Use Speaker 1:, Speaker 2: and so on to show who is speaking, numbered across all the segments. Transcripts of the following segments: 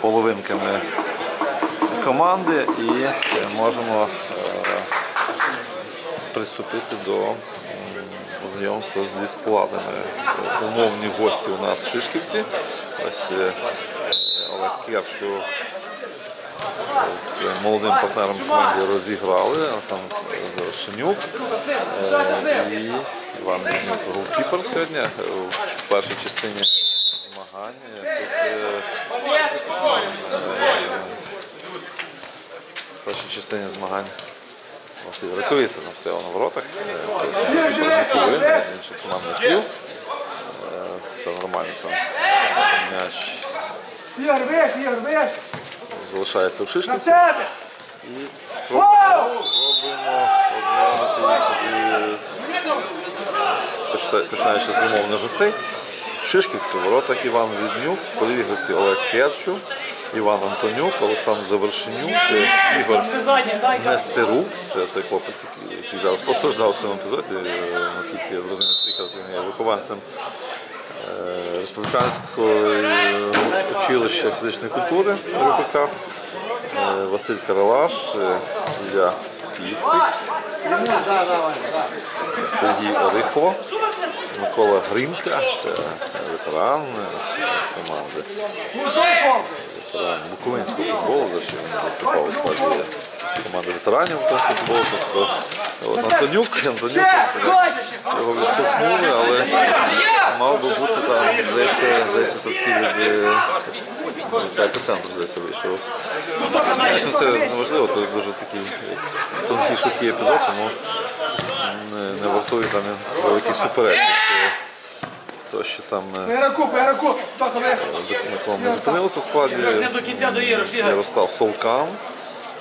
Speaker 1: половинками команди і е, можемо е, приступити до знайомства зі складами. Е, Умовні гості у нас Шишківці. Ось е, Олег Керчу з молодим партнером команді розіграли. Сам Вершинюк е, і Іван голкіпер сьогодні е, в першій частині змагань. Тут е, в першій частині змагань Раковиця там стояв на воротах. Е, Інший командний стіл. Е, Все нормально там. М'яч залишається у Шишківці. І спробуємо, ознайомити їх з- починаючи з умовних гостей. Шишківці, воротах Іван Візнюк, гості Олег Керчу, Іван Антонюк, Олександр Завершенюк, е, Ігор Нестерук, це той хлопець, який, зараз постраждав в цьому епізоді, е, наскільки я зрозумів, він є вихованцем е, республіканського училища фізичної культури РФК. Василь Каралаш, Ілля Піцик, Сергій Орихло, Микола Гринка, це ветеран е, команди. Ветеран Буковинського футболу, за що він виступав у складі команди ветеранів українського футболу. Тобто от Антонюк, Антонюк його відштовхнули, але мав би бути там, здається, здається, все-таки від е, це здається, вийшов. Звісно, це неважливо, це дуже такий тонкий швидкий епізод, тому не, не вартує там великих суперечок. Хто ще там е,
Speaker 2: Фераку, фераку! Хто за виш?
Speaker 1: на кому ми зупинилися в складі Ярослав Солкан.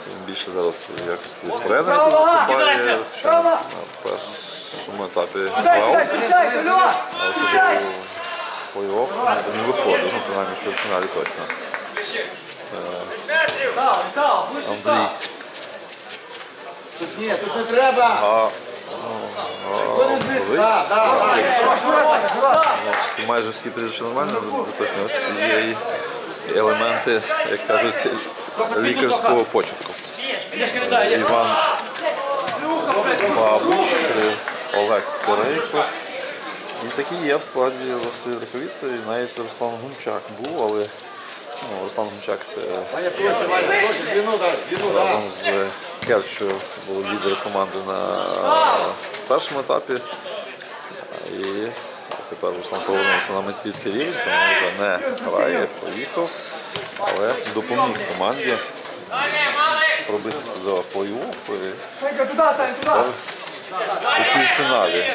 Speaker 1: Він більше зараз в якості тренера виступає. На першому етапі грав. А ось плей-офф не виходить, ну принаймні що в фіналі точно. Андрій
Speaker 3: Ні, тут не треба.
Speaker 1: Га, майже всі прізвища нормально записані. Ось є і елементи, як кажуть, лікарського почерку. Іван Бабуч, Олег Скорейко. І такі є в складі Василь Раковіця, і навіть Руслан Гунчак був, але ну, Руслан Гунчак це разом з Керчу був лідер команди на першому етапі. І тепер Руслан повернувся на майстрівський рівень, тому вже не грає, поїхав, але допоміг команді пробитися до плей-офф і У півфіналі.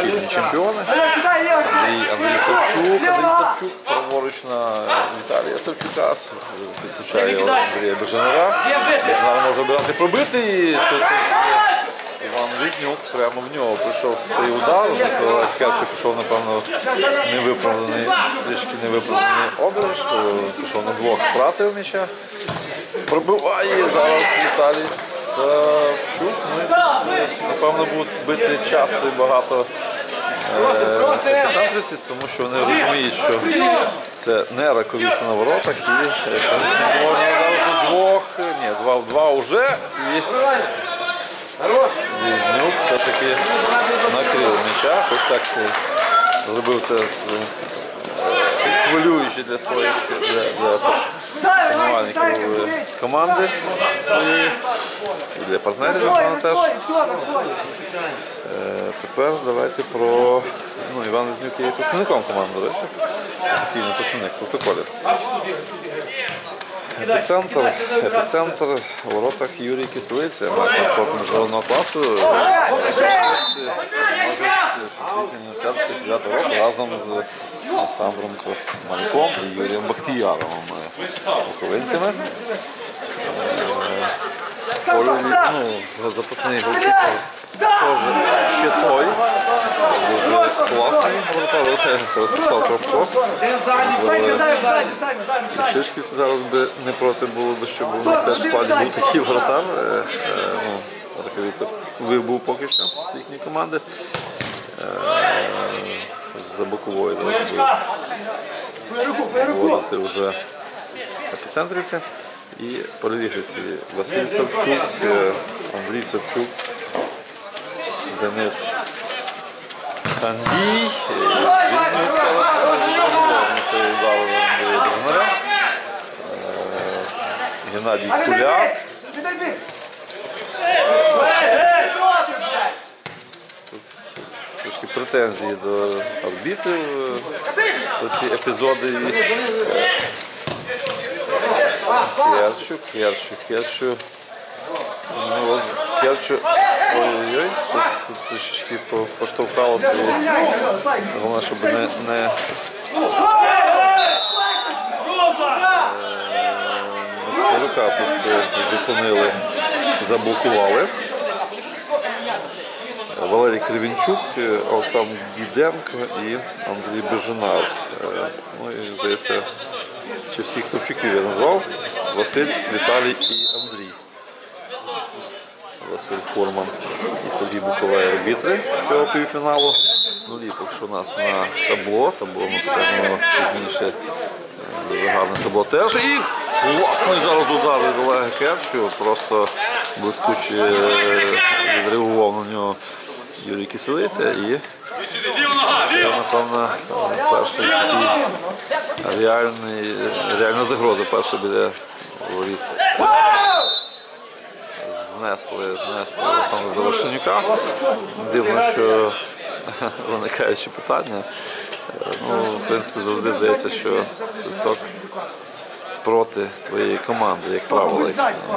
Speaker 1: Чинні чемпіони. Андрій, Андрій Савчук, Андрій Савчук праворуч на Віталія Савчука, підключає Андрія Беженера. Беженер може обирати пробити і тут Іван Візнюк прямо в нього прийшов цей удар. Керчик пішов, напевно, невиправданий, трішки невиправданий образ, пішов на двох втратив м'яча. Пробиває зараз Віталій Савчук. Ну, і, напевно, будуть бити часто і багато е, тому що вони розуміють, що це не раковіса на воротах і е, можна зараз двох, ні, два в два вже і Візнюк все-таки накрив м'яча, хоч так е, зробив це з е, для своїх е, команди своєї і для партнерів, напевно, теж. Е, Тепер давайте про ну, Іван Візнюк є представником команди, до речі. Офіційний представник в протоколі. Епіцентр, епіцентр у воротах Юрій Кислиця, майстер спорту міжнародного класу. Всесвітній університет 2009 року разом з Олександром Мальком і Юрієм Бахтіяровим, е, ну, запасний голкіпер теж ще той. Дуже класний. Ростислав
Speaker 2: ззаді, ззаді!
Speaker 1: Шишківці зараз би не проти було б, щоб у теж складі був такий воротар. Е, е, Ну, вибув поки що їхньої команди. Е, За боковою вводити вже епіцентрівці. І перевігривці Василь Савчук, е, Андрій Савчук, Денис Кандій, е, Жизнюк зараз це удар Андрія Бежанаря, Е, Геннадій Куляк. Трошки претензії до арбітрів е, ці епізоди. І, е, Керчу, Керчу, Керчу. Ну, от Керчу. Ой-ой-ой, тут, трішечки по- поштовхалося. Головне, щоб не, не рука тут е, зупинили, заблокували. Валерій Кривінчук, е, Олександр Діденко і Андрій Бежунар. Е, Ну і здається, чи всіх Савчуків я назвав. Василь, Віталій і Андрій. Василь Форман і Сергій Буковай арбітри цього півфіналу. Ну, ліпок, що у нас на табло, табло ми покажемо пізніше. Е, Дуже гарне табло теж. І класний зараз удар від Олега Керчу. Просто блискуче е, відреагував на нього Юрій Киселиця. І це, напевно, перший реальний, реальна загроза перша біля воріт знесли, знесли Олександра Залошенюка. Дивно, що виникають ще питання. Е, Ну, в принципі, завжди здається, що свисток проти твоєї команди, як правило,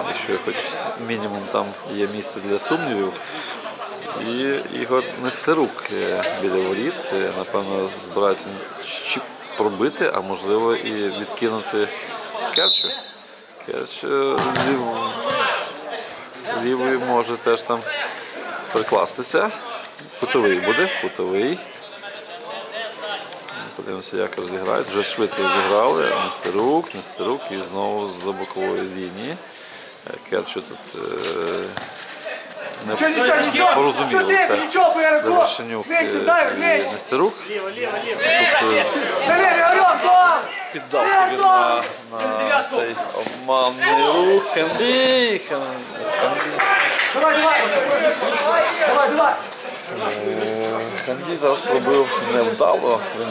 Speaker 1: якщо хоч мінімум там є місце для сумнівів. І Ігор Нестерук е, біля воріт, е, напевно, збирається чи пробити, а можливо і відкинути Керчу. Керч лівою може теж там прикластися. Кутовий буде, кутовий. Подивимося, як розіграють. Вже швидко розіграли. Нестерук, Нестерук і знову з бокової лінії. Е, Керчу тут е, не
Speaker 2: Нічого, нічого, нічого!
Speaker 1: порозуміло
Speaker 2: Сюди,
Speaker 1: все.
Speaker 2: нічого, Поярко!
Speaker 1: Верещенюк
Speaker 2: Нижче,
Speaker 1: е, і! Нестерук. Тут е! Піддався він на, на цей обманний рух. Хенді, Хен- Хенді.
Speaker 2: Давай, давай! Давай, давай!
Speaker 1: Ханді зараз пробив невдало. Він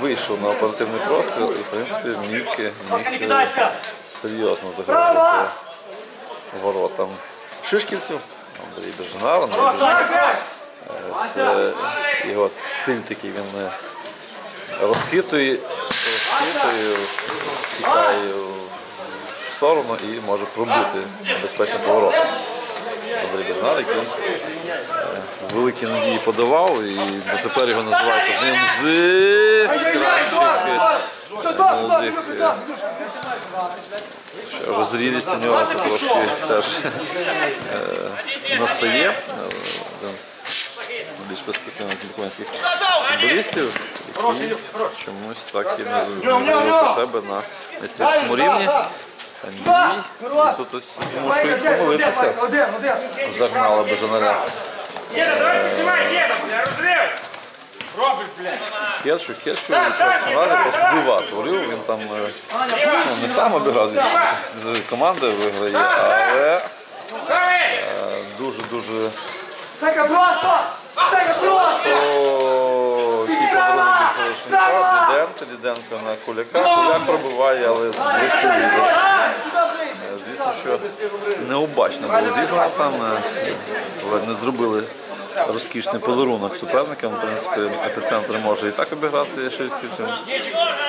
Speaker 1: вийшов на оперативний простріл і, в принципі, міг, міг е, серйозно загрозити воротам шишківців. Андрій Андрій Бежанар. Це його стиль такий, він е, розхитує, розхитує, тікає в сторону і може пробити безпечно поворот. Андрій Бежанар, який великі надії подавав, і тепер його називають одним з кращих. Е! Ще Вже у нього трошки теж е, настає. Е, Один з більш перспективних українських футболістів, який чомусь так і не про себе на майстерському рівні. І тут ось змушують помилитися. Загнали Бежанаря.
Speaker 4: Деда, давай поднимай, деда, бля, разрыв! Робиш, блядь!
Speaker 1: Керчу, Керчу фіналі просто дива творив. Він там е, ну, не сам обіграв з командою виграє, але дуже-дуже
Speaker 2: Сайка, просто! Сайка, просто!
Speaker 1: Солошенка, Діденко, Діденко на Куляка. Куляк пробиває, але близько. Е, Звісно, що необачно було зіграно там. е, Не зробили розкішний подарунок суперникам. В принципі, епіцентр може і так обіграти шишківців,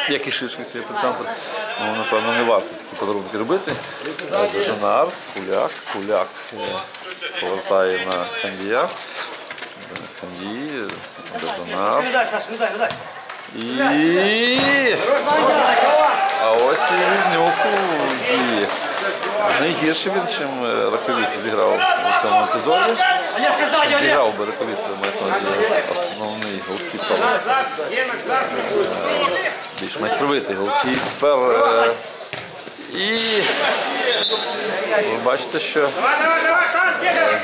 Speaker 1: як і шишківці епіцентр. Ну, напевно, не варто такі подарунки робити. Е, Женар, Куляк, Куляк е, повертає на Кандія. Денис Кандій, І... А ось і Різнюк у дії. Найгірше він, чим е, зіграв у цьому епізоді.
Speaker 4: А я ж казав, я.
Speaker 1: Зіграв би Раковіці, мається основний голкіпер. Більш майстровитий голкіпер. Е, І ви бачите, що
Speaker 4: там!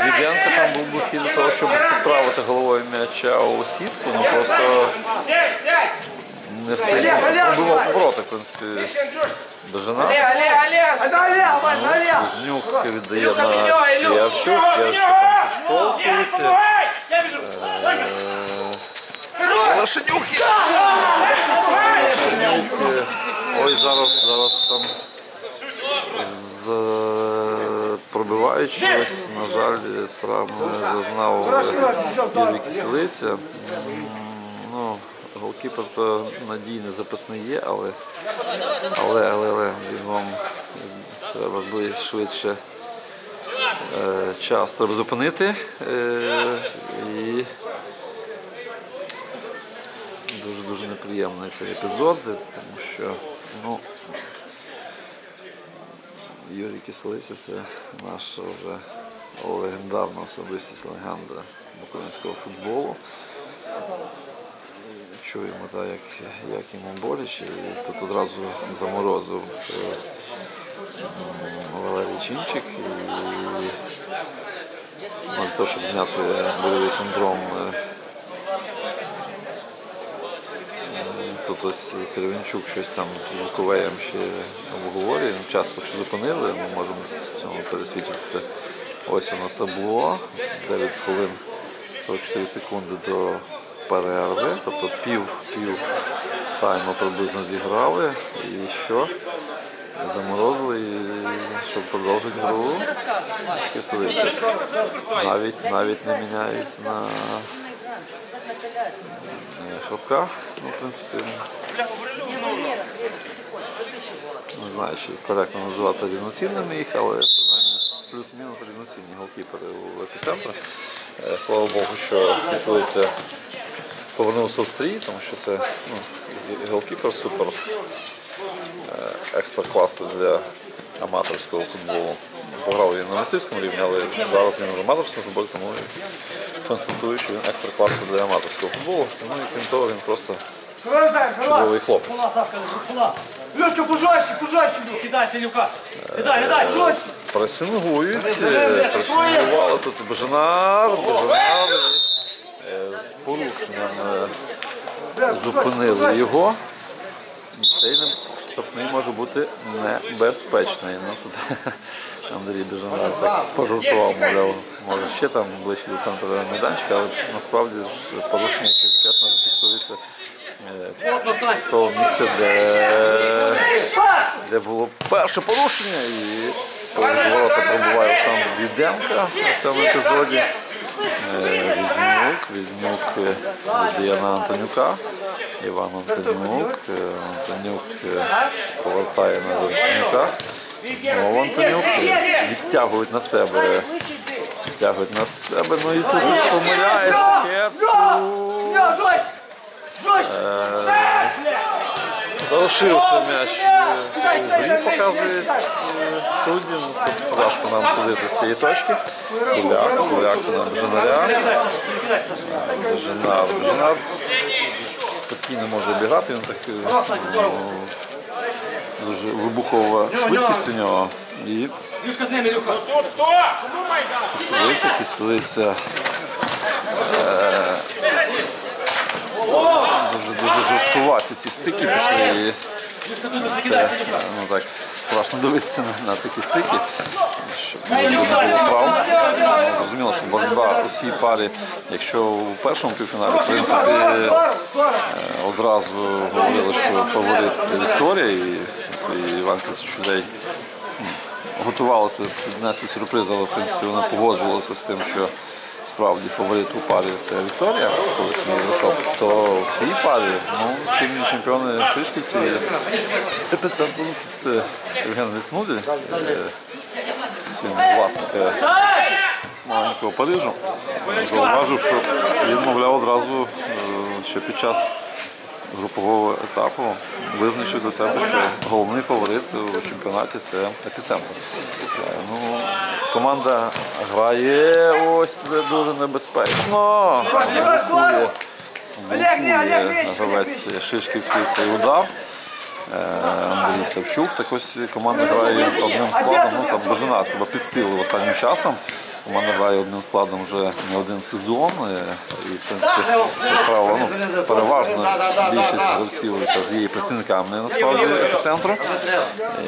Speaker 1: Діденко там був близький до того, щоб відправити головою м'яча у сітку, ну просто не встиг. Пробував повороти, в принципі, Бежана.
Speaker 3: Олег, Олег, Олег!
Speaker 2: А налево, Вань, налево.
Speaker 1: Кузнюк віддає на
Speaker 3: Ілюха, Ілюха.
Speaker 1: Киявчук. Киявчук підштовхують.
Speaker 4: Я біжу.
Speaker 1: Лошенюк! Лошенюк. Ой, зараз, зараз там з пробиваючись, на жаль, травми зазнав
Speaker 2: грач, ну
Speaker 1: Юрій. Киселиця. Ну, голкіпер то надійний запасний є, але, але, але, але вам треба би швидше е, час треба зупинити. Е, і дуже-дуже неприємний цей епізод, тому що ну, Юрій Кислиця це наша вже легендарна особистість легенда українського футболу. Чуємо, так, як, як йому боляче, і тут одразу заморозив е, Валерій Чинчик. І ну, того, щоб зняти больовий синдром Тут ось Кривенчук щось там з Буковеєм ще обговорює. Ну, Час поки зупинили, ми можемо в цьому пересвідчитися. Ось воно табло. 9 хвилин 44 секунди до перерви. Тобто пів, пів тайму приблизно зіграли. І що? Заморозили, щоб продовжити гру. Кислиця. Навіть, навіть не міняють на хлопка. Ну, в принципі, не знаю, чи коректно називати рівноцінними їх, але плюс-мінус рівноцінні голкіпери у епіцентрі. Е, Слава Богу, що Кислиця повернувся в стрій, тому що це ну, голкіпер супер е, екстра класу для аматорського футболу. Пограв він на майстерському рівні, але зараз він в аматорському футболі, тому констатую, що він екстра класу для аматорського футболу. Ну і крім того, він просто чудовий хлопець.
Speaker 2: Люшка, пужайший, пужайший, Люшка.
Speaker 4: Кидай, Синюка. Кидай, кидай.
Speaker 2: Жорстче.
Speaker 1: Пресингують, е, пресингували тут Бежанар, Бежанар е, з порушенням е, зупинили його. Цей не- штрафний може бути небезпечний. Ну, тут Андрій Бежанар так пожартував, мовляв, може ще там ближче до центру майданчика, але насправді ж порушення, якщо чесно, фіксується е, з того місця, де де було перше порушення і ворота пробуває Олександр Діденко у цьому епізоді. Візьмюк, Візьмюк е, на Антонюка. Іван Антонюк. Е, Антонюк е, повертає на Вершнюка. Знову Антонюк відтягують на себе. Відтягують на себе. Ну і тут помиляється Залишився м'яч е, грі,
Speaker 2: сідай,
Speaker 1: показує е, судді. Ну, Тут важко нам судити з цієї точки. Куляк, куляк на Бженаря. Бженар, Бженар спокійно може обіграти, він так е, ну, дуже вибухова швидкість у нього. І
Speaker 4: Люшка з ними, Люка. Хто? Хто? Кому майдан?
Speaker 1: кислиця, кислиця. Дуже жорсткуваті ці стики пішли. І це ну так страшно дивитися на, такі стики, щоб не було. Ну, Зрозуміло, що боротьба у цій парі, якщо у першому півфіналі, в принципі, е, одразу говорили, що фаворит Вікторія і свої Іван Кисичудей готувалися піднести сюрприз, але в принципі вони погоджувалися з тим, що справді фаворит у парі це Вікторія, колишній Єврошоп, то в цій парі ну, чинні чемпіони Шишківці це е, Євген Віснуді, е, син власника маленького Парижу, зауважив, що він, мовляв, одразу е, ще під час групового етапу визначив для себе, що головний фаворит у чемпіонаті це епіцентр. Ну, команда грає ось це дуже небезпечно. Блокує, блокує гравець Шишківців цей удар. Е, Андрій Савчук. Так ось команда грає одним складом. Ну там Божина підсилив останнім часом. Команда грає одним складом вже не один сезон. е, І, в принципі, як правило, ну, переважно більшість гравців є і працівниками насправді епіцентру.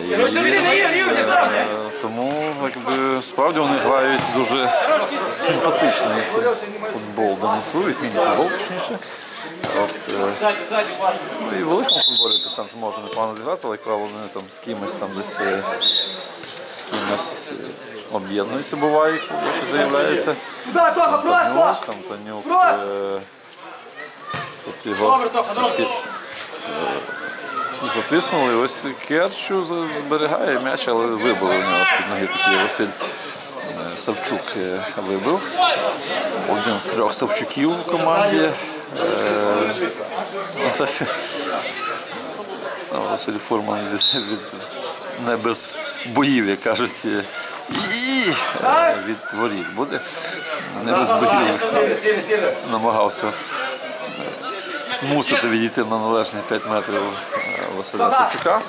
Speaker 1: І, е, Тому якби, справді вони грають дуже симпатичний футбол, демонструють, міні-футбол точніше. От, е, ну, і в великому футболі епіцентр може непогано зіграти, але як правило вони там з кимось там десь з кимось об'єднуються, буває, якщо заявляється.
Speaker 2: За, Тоха,
Speaker 1: Танюк.
Speaker 2: Брось!
Speaker 1: е, Тут його трошки е, затиснули. Ось Керчу зберігає м'яч, але вибили у нього з-під ноги такий Василь е, Савчук вибив. Один з трьох Савчуків в команді. Е, Василь Фурман від, від не без боїв, як кажуть. Е, І е, від воріт буде. Не
Speaker 3: сіли.
Speaker 1: намагався е, змусити відійти на належні 5 метрів е, Василя Савчука.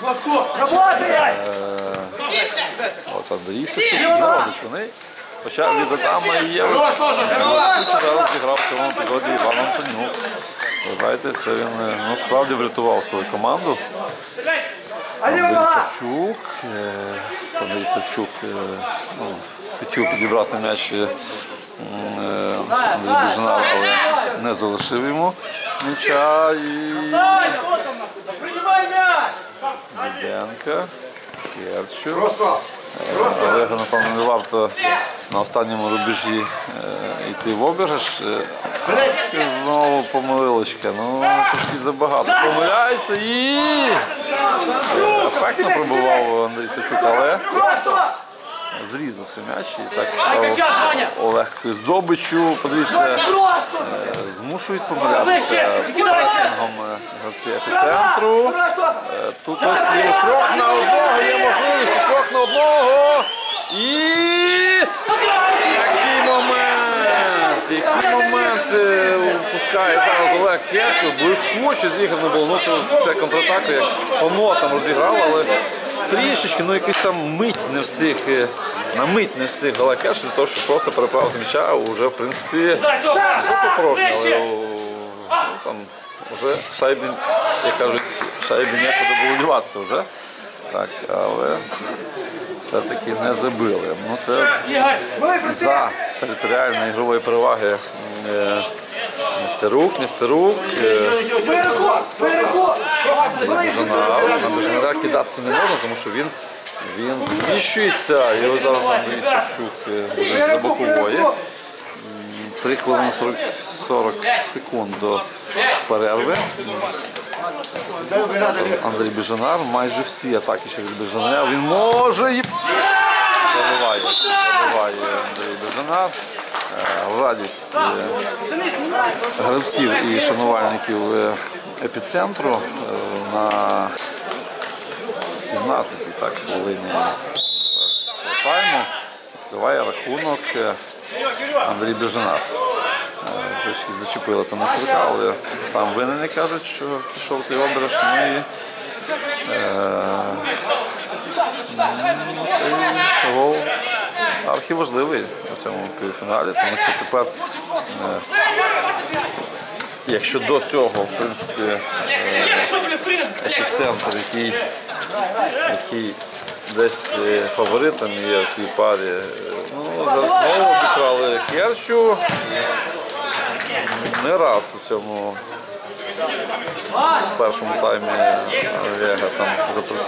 Speaker 2: Работай!
Speaker 1: От Андрій Савчук, вони. Хоча від Адама і Єви
Speaker 3: Рос теж.
Speaker 1: Зараз зіграв в цьому епізоді Іван Антонюк. Ви знаєте, це він е, ну, справді врятував свою команду.
Speaker 2: Ліва
Speaker 1: Андрій! Савчук. е, Андрій Савчук е, ну, хотів підібрати м'яч м, е, але не залишив йому м'яча. І! Діденка. Керчу.
Speaker 3: Роско. Роско.
Speaker 1: Олега, напевно, не варто на останньому рубежі йти в обіграш. Е, знову помилилочка. Ну, трошки забагато. Помиляється і ефектно пробував Андрій Савчук, але зрізався м'яч і так став Олег здобичу. Подивіться, е, змушують помилятися пресингом е, гравці епіцентру. Е, Тут ось є трьох на одного, є можливість трьох на одного. І який момент! Е, впускає зараз Олег Керчу. Блискуче зіграно було. Ну, то це контратака, як пано там розіграв, але трішечки, ну якийсь там мить не встиг. е, На мить не встиг Олег Керчу для того, щоб просто переправити м'яча, вже в принципі
Speaker 4: Дай, Тоха!
Speaker 1: порожньо.
Speaker 4: Вище!
Speaker 1: але, ну, там вже шайбі, як кажуть, шайбі некуди було діватися вже. Так, але все-таки не забили. Ну це за територіальної ігрової переваги е, Нестерук, Нестерук. е! Бежанар. На Бежанара кидатися не можна, тому що він, він зміщується. Його зараз Андрій Савчук е, за бокової. 3 хвилини 40, 40 секунд до перерви. Андрій Біжанар, майже всі атаки через Біжанаря. Він може і забиває. Забиває Андрій Біжанар. Е, Радість е, гравців і шанувальників е, епіцентру на 17-й так хвилині тайму. Відкриває рахунок Андрій Біжанар. Е, Трішки зачепили там Нестерука, але сам винен не кажуть, що пішов цей образ. Ну, гол архіважливий у цьому півфіналі, тому що тепер, е, якщо до цього, в принципі, е, епіцентр, який, який десь е, фаворитом є в цій парі, ну, за знову обікрали Керчу. Не раз у цьому в першому таймі Олега там запрес...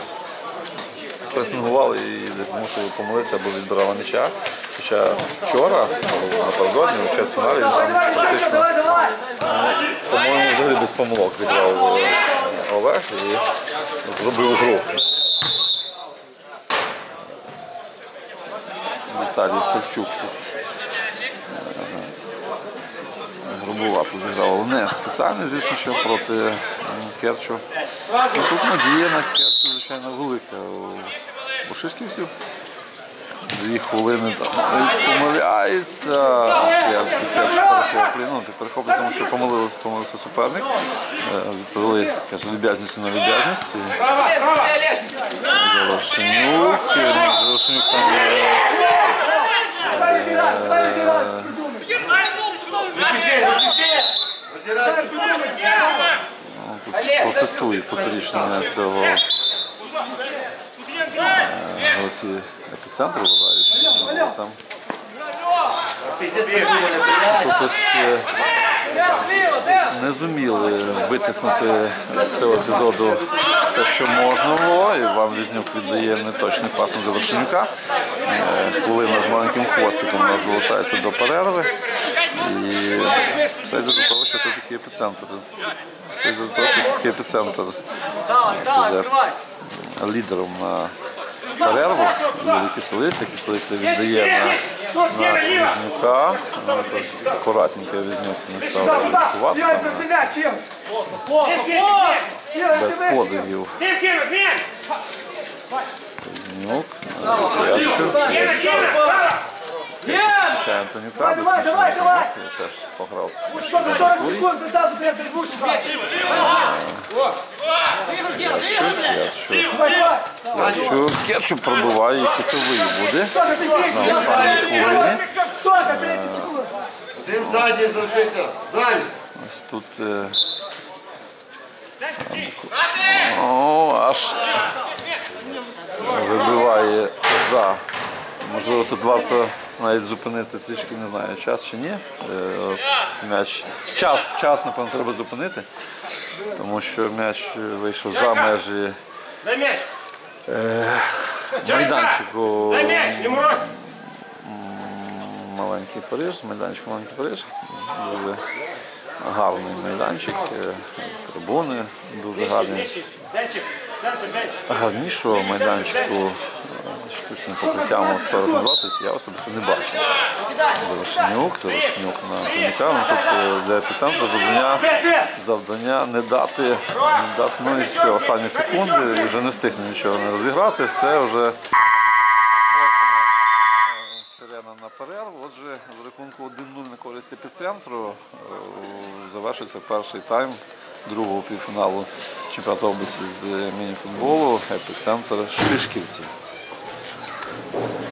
Speaker 1: пресингували і змусили помилитися або відбирали м'яча. Хоча вчора, напередодні, чвертьфіналі, він там фактично, по-моєму, взагалі без помилок зіграв е, Олег і зробив гру. Віталій Савчук тут е, грубувато зіграв, не спеціально, звісно, що проти Керчу. Ну, тут надія на Керчу, звичайно, велика у- шишківців. Дві хвилини там помиляється. Керчу перехоплює. Ну, ти перехоплює, тому що помилив, помилився суперник. Е, Відповіли кажу, люб'язністю на люб'язність. Ну, там е,
Speaker 2: придумай.
Speaker 4: Пішли, пішли.
Speaker 2: Давай придумай.
Speaker 1: Тут протестують поторічнення цього оці епіцентру, вважаючи. Там е, не зуміли витиснути з цього епізоду те, що можна було, і вам Візнюк віддає неточний пас на Завершенюка. Е, Хвилина з маленьким хвостиком у нас залишається до перерви. І все йде до того, що це такий епіцентр. Все йде до того, що це такий епіцентр Де?
Speaker 2: открывайся.
Speaker 1: Лідером на перерву. Лідер Кислиця. Кислиця віддає на, на Візнюка. Ну, Акуратненько Візнюк не став
Speaker 2: Сюда, туда.
Speaker 1: рахувати.
Speaker 2: Делай
Speaker 1: там,
Speaker 2: бросай мяч, чем? Вот,
Speaker 4: Ти
Speaker 2: вот.
Speaker 4: вкинь,
Speaker 2: Делай,
Speaker 1: Без подивів.
Speaker 4: Візнюк.
Speaker 1: Візнюк. Першу.
Speaker 4: Кіна, кіна.
Speaker 1: Чай Антонюка.
Speaker 2: Давай, давай, давай, давай.
Speaker 1: Теж пограв.
Speaker 2: Что за 40 секунд, ты дал, ты озвучишь.
Speaker 1: Кетчуп.
Speaker 2: Давай, давай.
Speaker 1: Кетчуп. Кетчуп пробиває і кутовий буде.
Speaker 2: Только ты здесь,
Speaker 1: На останній хвилині.
Speaker 2: Только 30 секунд.
Speaker 3: Один сзади залишився. Далі.
Speaker 1: Ось тут. е, О, аж вибиває за. Можливо, тут варто навіть зупинити трішки, не знаю, час чи ні. Е, М'яч. Час, час, напевно, треба зупинити, тому що м'яч вийшов за межі майданчику.
Speaker 4: Не мороз.
Speaker 1: Маленький Париж, майданчик маленький Париж. Дуже гарний майданчик, е, трибуни дуже гарні. Гарнішого майданчику е, штучним покриттям 40 на 20 я особисто не бачу. Завершенюк, Завершенюк на Антонюка. Ну, е, для епіцентру завдання, завдання не дати, не дати ну, і останні секунди, і вже не встигне нічого не розіграти, все вже. Е, Сирена на перерву. Отже, з рахунку 1-0 на користь епіцентру е, завершується перший тайм другого півфіналу чемпіонату області з мініфутболу епіцентр Шишківці.